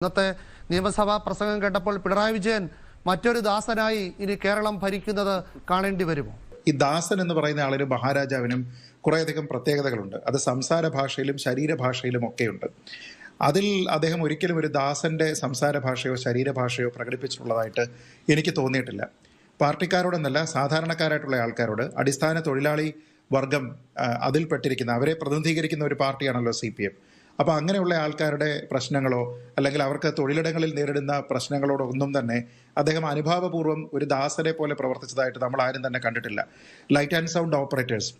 ഇന്നത്തെ നിയമസഭാ പ്രസംഗം കേട്ടപ്പോൾ പിണറായി വിജയൻ മറ്റൊരു ദാസനായി ഇനി കേരളം ഭരിക്കുന്നത് കാണേണ്ടി വരുമോ? ഈ ദാസൻ എന്ന് പറയുന്ന ആളിന് മഹാരാജാവിനും കുറേയധികം പ്രത്യേകതകളുണ്ട്. അത് സംസാര ഭാഷയിലും ശരീരഭാഷയിലും ഒക്കെയുണ്ട്. അതിൽ അദ്ദേഹം ഒരിക്കലും ഒരു ദാസന്റെ സംസാര ഭാഷയോ ശരീരഭാഷയോ പ്രകടിപ്പിച്ചിട്ടുള്ളതായിട്ട് എനിക്ക് തോന്നിയിട്ടില്ല. പാർട്ടിക്കാരോടെന്നല്ല സാധാരണക്കാരായിട്ടുള്ള ആൾക്കാരോട് അടിസ്ഥാന തൊഴിലാളി വർഗം അതിൽപ്പെട്ടിരിക്കുന്ന അവരെ പ്രതിനിധീകരിക്കുന്ന ഒരു പാർട്ടിയാണല്ലോ സി പി എം. അപ്പോൾ അങ്ങനെയുള്ള ആൾക്കാരുടെ പ്രശ്നങ്ങളോ അല്ലെങ്കിൽ അവർക്ക് തൊഴിലിടങ്ങളിൽ നേരിടുന്ന പ്രശ്നങ്ങളോടോ ഒന്നും തന്നെ അദ്ദേഹം അനുഭാവപൂർവം ഒരു ദാസനെ പോലെ പ്രവർത്തിച്ചതായിട്ട് നമ്മൾ ആരും തന്നെ കണ്ടിട്ടില്ല. Light and sound operators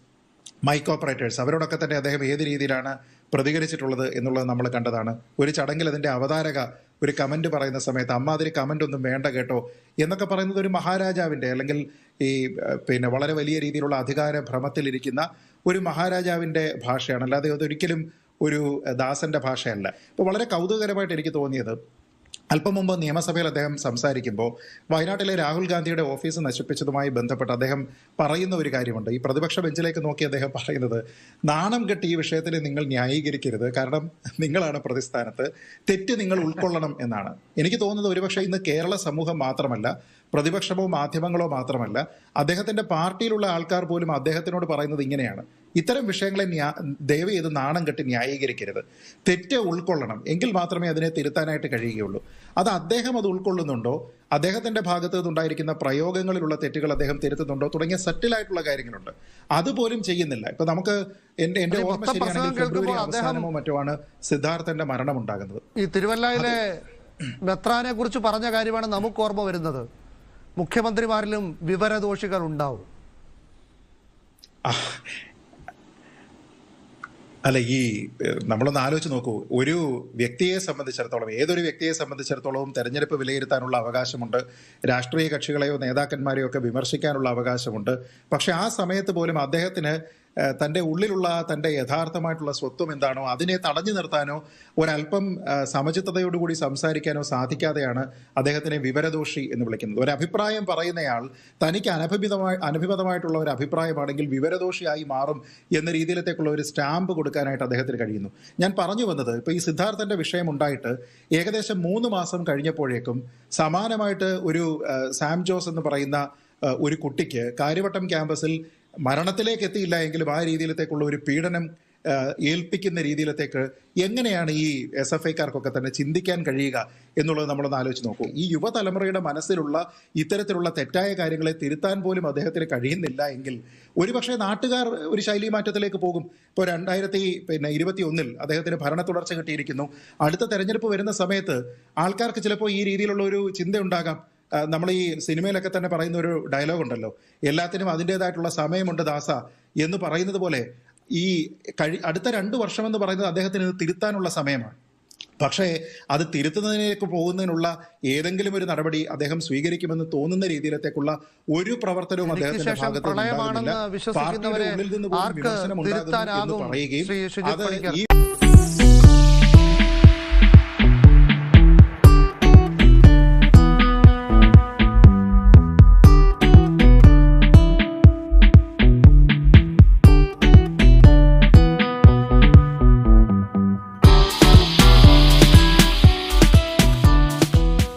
mike operators അവരോടൊക്കെ തന്നെ അദ്ദേഹം ഏത് രീതിയിലാണ് പ്രതികരിച്ചിട്ടുള്ളത് എന്നുള്ളത് നമ്മൾ കണ്ടതാണ്. ഒരു ചടങ്ങിൽ അതിന്റെ അവതാരക ഒരു കമന്റ് പറയുന്ന സമയത്ത് അമ്മാതിരി കമന്റ് ഒന്നും വേണ്ട കേട്ടോ എന്നൊക്കെ പറയുന്നത് ഒരു മഹാരാജാവിന്റെ അല്ലെങ്കിൽ ഈ പിന്നെ വളരെ വലിയ രീതിയിലുള്ള അധികാര ഭ്രമത്തിലിരിക്കുന്ന ഒരു മഹാരാജാവിന്റെ ഭാഷയാണ്. അല്ലാതെ അതൊരിക്കലും ഒരു ദാസന്റെ ഭാഷയല്ല. അപ്പോൾ വളരെ കൗതുകകരമായിട്ട് എനിക്ക് തോന്നിയത് അല്പം മുമ്പ് നിയമസഭയിൽ അദ്ദേഹം സംസാരിക്കുമ്പോൾ വയനാട്ടിലെ രാഹുൽ ഗാന്ധിയുടെ ഓഫീസ് നശിപ്പിച്ചതുമായി ബന്ധപ്പെട്ട് അദ്ദേഹം പറയുന്ന ഒരു കാര്യമുണ്ട്. ഈ പ്രതിപക്ഷ ബെഞ്ചിലേക്ക് നോക്കി അദ്ദേഹം പറയുന്നത് നാണം കെട്ടി ഈ വിഷയത്തിൽ നിങ്ങൾ ന്യായീകരിക്കരുത്. കാരണം നിങ്ങളാണ് പ്രതിസ്ഥാനത്ത്. തെറ്റ് നിങ്ങൾ ഉൾക്കൊള്ളണം എന്നാണ്. എനിക്ക് തോന്നുന്നത് ഒരുപക്ഷെ ഇന്ന് കേരള സമൂഹം മാത്രമല്ല പ്രതിപക്ഷമോ മാധ്യമങ്ങളോ മാത്രമല്ല അദ്ദേഹത്തിന്റെ പാർട്ടിയിലുള്ള ആൾക്കാർ പോലും അദ്ദേഹത്തിനോട് പറയുന്നത് ഇങ്ങനെയാണ്. ഇത്തരം വിഷയങ്ങളെ ന്യാ- ദയവ് ചെയ്ത് നാണം കെട്ടി ന്യായീകരിക്കരുത്. തെറ്റ് ഉൾക്കൊള്ളണം എങ്കിൽ മാത്രമേ അതിനെ തിരുത്താനായിട്ട് കഴിയുകയുള്ളൂ. അത് അദ്ദേഹം അത് ഉൾക്കൊള്ളുന്നുണ്ടോ? അദ്ദേഹത്തിന്റെ ഭാഗത്ത് നിന്നുണ്ടായിരിക്കുന്ന പ്രയോഗങ്ങളിലുള്ള തെറ്റുകൾ അദ്ദേഹം തിരുത്തുന്നുണ്ടോ? തുടങ്ങിയ സെറ്റിലായിട്ടുള്ള കാര്യങ്ങളുണ്ട്. അതുപോലും ചെയ്യുന്നില്ല. ഇപ്പൊ നമുക്ക് എന്റെ എന്റെ ഈ ഓർമ്മ ശരിയാണെങ്കിൽ ഫെബ്രുവരി അവസാനമോ മറ്റോ ആണ് സിദ്ധാർത്ഥന്റെ മരണം ഉണ്ടാകുന്നത് ഈ തിരുവല്ലയിലെ മെത്രാനെ കുറിച്ച് പറഞ്ഞ കാര്യമാണ് നമുക്ക് ഓർമ്മ വരുന്നത്. മുഖ്യമന്ത്രിമാരിലും വിവരദോഷികൾ ഉണ്ടാവും. അല്ല ഈ നമ്മളൊന്ന് ആലോചിച്ച് നോക്കൂ. ഒരു വ്യക്തിയെ സംബന്ധിച്ചിടത്തോളം ഏതൊരു വ്യക്തിയെ സംബന്ധിച്ചിടത്തോളവും തെരഞ്ഞെടുപ്പ് വിലയിരുത്താനുള്ള അവകാശമുണ്ട്. രാഷ്ട്രീയ കക്ഷികളെയോ നേതാക്കന്മാരെയോ ഒക്കെ വിമർശിക്കാനുള്ള അവകാശമുണ്ട്. പക്ഷെ ആ സമയത്ത് പോലും അദ്ദേഹത്തിന് തന്റെ ഉള്ളിലുള്ള തന്റെ യഥാർത്ഥമായിട്ടുള്ള സ്വത്വം എന്താണോ അതിനെ തടഞ്ഞു നിർത്താനോ ഒരല്പം സമചിത്തതയോടുകൂടി സംസാരിക്കാനോ സാധിക്കാതെയാണ് അദ്ദേഹത്തിനെ വിവരദോഷി എന്ന് വിളിക്കുന്നത്. ഒരു അഭിപ്രായം പറയുന്നയാൾ തനിക്ക് അനഭിമിതമായി അനഭിമതമായിട്ടുള്ള ഒരു അഭിപ്രായമാണെങ്കിൽ വിവരദോഷിയായി മാറും എന്ന രീതിയിലത്തേക്കുള്ള ഒരു സ്റ്റാമ്പ് കൊടുക്കാനായിട്ട് അദ്ദേഹത്തിന് കഴിയുന്നു. ഞാൻ പറഞ്ഞു വന്നത് ഇപ്പോൾ ഈ സിദ്ധാർത്ഥന്റെ വിഷയം ഉണ്ടായിട്ട് ഏകദേശം മൂന്ന് മാസം കഴിഞ്ഞപ്പോഴേക്കും സമാനമായിട്ട് ഒരു സാം ജോസ് എന്ന് പറയുന്ന ഒരു കുട്ടിക്ക് കാര്യവട്ടം ക്യാമ്പസിൽ മരണത്തിലേക്ക് എത്തിയില്ല എങ്കിലും ആ രീതിയിലത്തേക്കുള്ള ഒരു പീഡനം ഏൽപ്പിക്കുന്ന രീതിയിലത്തേക്ക് എങ്ങനെയാണ് ഈ എസ് എഫ് ഐക്കാർക്കൊക്കെ തന്നെ ചിന്തിക്കാൻ കഴിയുക എന്നുള്ളത് നമ്മളൊന്ന് ആലോചിച്ച് നോക്കൂ. ഈ യുവതലമുറയുടെ മനസ്സിലുള്ള ഇത്തരത്തിലുള്ള തെറ്റായ കാര്യങ്ങളെ തിരുത്താൻ പോലും അദ്ദേഹത്തിന് കഴിയുന്നില്ല എങ്കിൽ ഒരുപക്ഷെ നാട്ടുകാർ ഒരു ശൈലി മാറ്റത്തിലേക്ക് പോകും. ഇപ്പോൾ രണ്ടായിരത്തി പിന്നെ ഇരുപത്തി ഒന്നിൽ അദ്ദേഹത്തിന് ഭരണ തുടർച്ച കിട്ടിയിരിക്കുന്നു. അടുത്ത തെരഞ്ഞെടുപ്പ് വരുന്ന സമയത്ത് ആൾക്കാർക്ക് ചിലപ്പോൾ ഈ രീതിയിലുള്ള ഒരു ചിന്ത ഉണ്ടാകാം നമ്മൾ ഈ സിനിമയിലൊക്കെ തന്നെ പറയുന്ന ഒരു ഡയലോഗ് ഉണ്ടല്ലോ എല്ലാത്തിനും അതിന്റെതായിട്ടുള്ള സമയമുണ്ട് ദാസ എന്ന് പറയുന്നത് പോലെ ഈ കഴി അടുത്ത രണ്ട് വർഷം എന്ന് പറയുന്നത് അദ്ദേഹത്തിന് ഇത് തിരുത്താനുള്ള സമയമാണ്. പക്ഷേ അത് തിരുത്തുന്നതിലേക്ക് പോകുന്നതിനുള്ള ഏതെങ്കിലും ഒരു നടപടി അദ്ദേഹം സ്വീകരിക്കുമെന്ന് തോന്നുന്ന രീതിയിലത്തേക്കുള്ള ഒരു പ്രവർത്തനവും അദ്ദേഹത്തിന്റെ ഭാഗത്ത് പാർട്ടിയുടെ ഉള്ളിൽ നിന്ന് പോലും വിമർശനം ഉണ്ടാകുന്നു എന്ന് പറയുകയും അത് ഈ